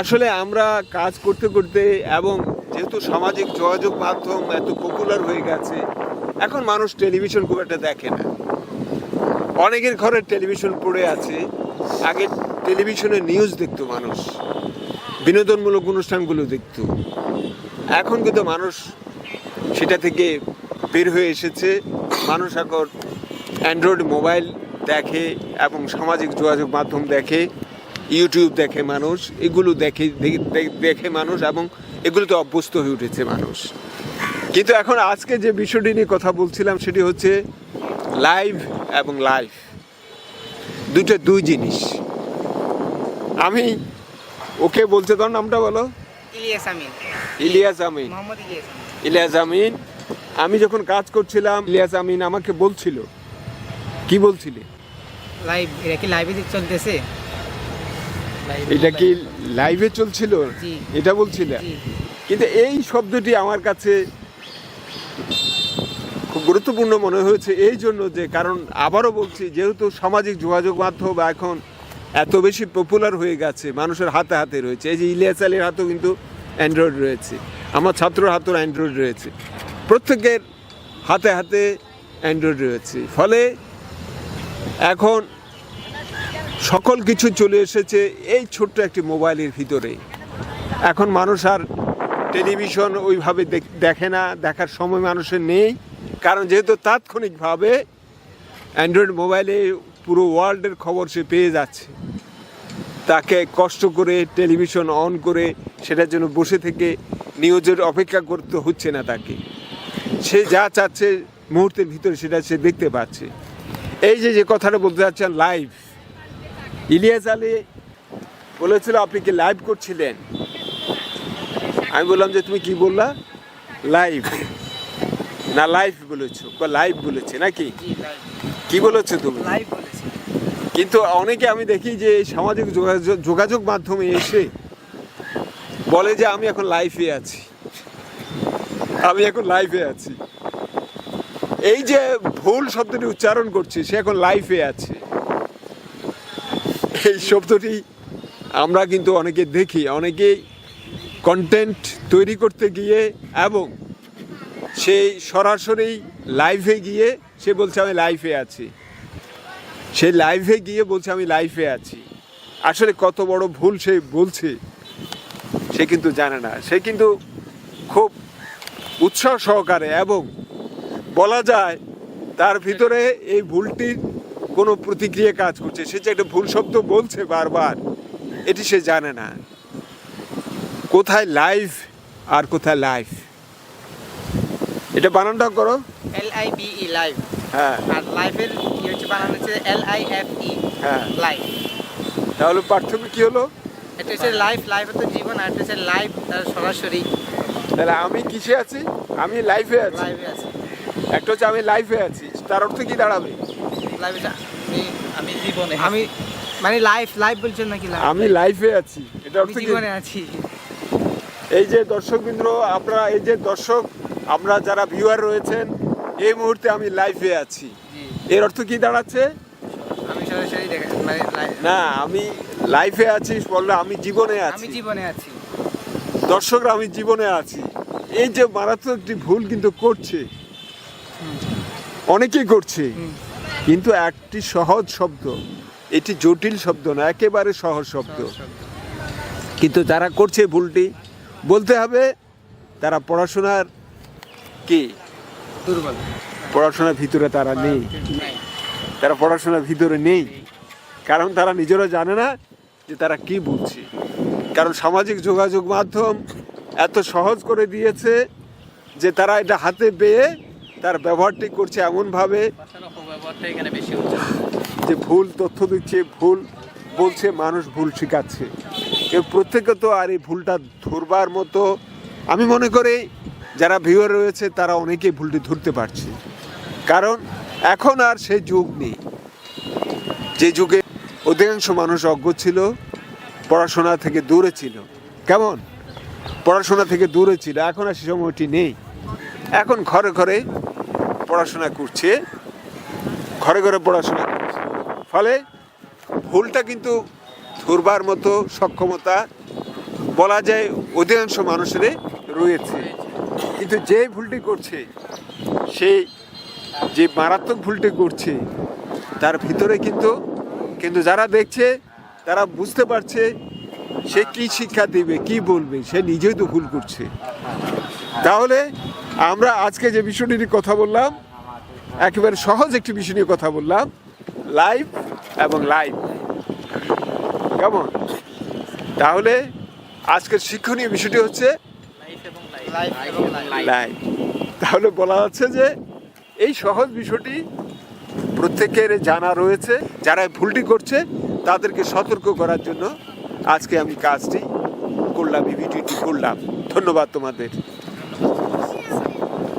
আসলে আমরা কাজ করতে করতে এবং যেহেতু সামাজিক যোগাযোগ মাধ্যম এত পপুলার হয়ে গেছে, এখন মানুষ টেলিভিশন খুব একটা দেখে না। অনেকের ঘরে টেলিভিশন পড়ে আছে, আগে টেলিভিশনে নিউজ দেখতো মানুষ, বিনোদনমূলক অনুষ্ঠানগুলো দেখত। এখন কিন্তু মানুষ সেটা থেকে বের হয়ে এসেছে, মানুষ এখন অ্যান্ড্রয়েড মোবাইল দেখে এবং সামাজিক যোগাযোগ মাধ্যম দেখে। ইউটিউব দেখে মানুষ এগুলো দেখে দেখে মানুষ এবং এগুলোতে অভ্যস্ত হয়ে উঠেছে মানুষ। কিন্তু এখন আজকে যে বিষয়টি নিয়ে কথা বলছিলাম সেটি হচ্ছে লাইভ এবং লাইভ দুটো দুই জিনিস। আমি ওকে বলছে তোর নামটা বলো। ইলিয়াস আমিন। ইলিয়াস আমিন। ইলিয়াস আমিন। আমি যখন কাজ করছিলাম ইলিয়াস আমিন আমাকে বলছিল। কি বলছিলে? লাইভ এটা কি লাইভে চলতেছে? এটা কি লাইভে চলছিল? এটা বলছিলে? কিন্তু এই শব্দটি আমার কাছে খুব গুরুত্বপূর্ণ মনে হয়েছে এই জন্য যে কারণ আবারও বলছি যেহেতু সামাজিক যোগাযোগ মাধ্যম এখন এত বেশি পপুলার হয়ে গেছে মানুষের হাতে হাতে রয়েছে। এই যে ইলিয়াস আলীর হাতেও কিন্তু অ্যান্ড্রয়েড রয়েছে আমার ছাত্রর হাতেও অ্যান্ড্রয়েড রয়েছে। প্রত্যেকের হাতে হাতে অ্যান্ড্রয়েড রয়েছে। ফলে এখন সকল কিছু চলে এসেছে এই ছোট্ট একটি মোবাইলের ভিতরে। এখন মানুষ আর টেলিভিশন ওইভাবে দেখ- না, দেখার সময় মানুষের নেই। কারণ যেহেতু তাৎক্ষণিকভাবে অ্যান্ড্রয়েড মোবাইলে পুরো ওয়ার্ল্ডের খবর সে পেয়ে যাচ্ছে। তাকে কষ্ট করে টেলিভিশন অন করে সেটার জন্য বসে থেকে নিউজের অপেক্ষা করতে হচ্ছে না তাকে। সে যা চাচ্ছে মুহূর্তের ভিতরে সেটা সে দেখতে পাচ্ছে। এই যে যে কথাটা বলতে চাচ্ছেন লাইভ ইলিয়াস আলী বলেছিল আপনি কি লাইভ করছিলেন? আমি বললাম যে তুমি কি বললা? লাইভ না লাইভ বলেছ। লাইভ বলেছে নাকি? কি বলেছ তুমি? লাইভ বলেছে। কিন্তু অনেকে আমি দেখি যে সামাজিক যোগাযোগ যোগাযোগ মাধ্যমে এসে বলে যে আমি এখন লাইফে আছি। আমি এখন লাইফে আছি। এই যে ভুল শব্দটি উচ্চারণ করছি সে এখন লাইফে আছে। এই শব্দটি আমরা কিন্তু অনেকে দেখি, অনেকেই কন্টেন্ট তৈরি করতে গিয়ে এবং সেই সরাসরি লাইভে গিয়ে সে বলছে, আমি লাইফে আছি। সে লাইভে গিয়ে বলছে, আমি লাইফে আছি। আসলে কত বড় ভুল সে বলছে, সে কিন্তু জানে না। সে কিন্তু খুব উৎসাহ সহকারে এবং বলা যায় তার ভিতরে এই ভুলটির কোনো প্রতিক্রিয়া কাজ করছে। সে যে একটা ভুল শব্দ বলছে বারবার এটি সে জানে না। কোথায় লাইভ আর কোথায় লাইফ এটা বানানটা করো। L I B E live হ্যাঁ। আর লাইভের কি হচ্ছে? বানানো হচ্ছে এল আই এফ ই হ্যাঁ। লাইভ তাহলে পার্থক্য কি হলো? এটা হচ্ছে লাইভ লাইভ তো জীবন আর এটা হচ্ছে লাইভ তার সরাসরি। তাহলে আমি কিসে আছি? আমি লাইফে আছি। লাইভে আছে। একটা হচ্ছে আমি লাইফে আছি। তার অর্থ কি দাঁড়াবে? লাইভে আমি আমি জীবনে আমি মানে লাইভ লাইভ বলছেন নাকি? আমি লাইফে আছি। এটা আমি অর্থ কি? জীবনে আছি। এই যে আপনারা এই যে দর্শক আমরা যারা ভিউয়ার রয়েছেন এই মুহূর্তে আমি লাইফে আছি। এর অর্থ কি দাঁড়াচ্ছে? আমি সরাসরি মানে না আমি লাইফে আছি বললে আমি জীবনে আমি আছি জীবনে আছি। দর্শকরা আমি জীবনে আছি। এই যে মারাত্মক একটি ভুল কিন্তু করছে। অনেকেই করছে। কিন্তু একটি সহজ শব্দ এটি জটিল শব্দ না একেবারে সহজ শব্দ। কিন্তু যারা করছে ভুলটি বলতে হবে তারা পড়াশোনার কি? দুর্বল। পড়াশোনার ভিতরে তারা নেই। তারা পড়াশোনার ভিতরে নেই। কারণ তারা নিজেরা জানে না যে তারা কি বলছে। কারণ সামাজিক যোগাযোগ মাধ্যম এত সহজ করে দিয়েছে যে তারা এটা হাতে পেয়ে তার ব্যবহারটি করছে এমনভাবে যে ভুল তথ্য দিচ্ছে, ভুল বলছে, মানুষ ভুল শেখাচ্ছে। কেউ প্রত্যেকে তো আর এই ভুলটা ধরবার মতো, আমি মনে করি যারা ভিউয়ার রয়েছে, তারা অনেকেই ভুলটি ধরতে পারছে। কারণ এখন আর সেই যুগ নেই। যে যুগে অধিকাংশ মানুষ অজ্ঞ ছিল, পড়াশোনা থেকে দূরে ছিল। কেমন? পড়াশোনা থেকে দূরে ছিল, এখন আর সে সময়টি নেই। এখন ঘরে ঘরে পড়াশোনা করছে, ঘরে ঘরে পড়াশোনা করছে। ফলে ভুলটা কিন্তু ধরবার মতো সক্ষমতা বলা যায় অধিকাংশ মানুষেরই রয়েছে। কিন্তু যে ভুলটি করছে সেই যে মারাত্মক ভুলটি করছে, তার ভিতরে কিন্তু কিন্তু যারা দেখছে, তারা বুঝতে পারছে সে কি শিক্ষা দিবে, কি বলবে, সে নিজেই তো ভুল করছে। তাহলে আমরা আজকে যে বিষয়টি নিয়ে কথা বললাম একেবারে সহজ একটি বিষয় নিয়ে কথা বললাম লাইভ এবং লাইভ কেমন? তাহলে আজকের শিক্ষণীয় বিষয়টি হচ্ছে লাইফ লাইফ লাইফ তাহলে বলা হচ্ছে যে এই সহজ বিষয়টি প্রত্যেকের জানা রয়েছে যারা ভুলটি করছে তাদেরকে সতর্ক করার জন্য আজকে আমি কাজটি করলাম এই ভিডিওটি করলাম। ধন্যবাদ তোমাদের।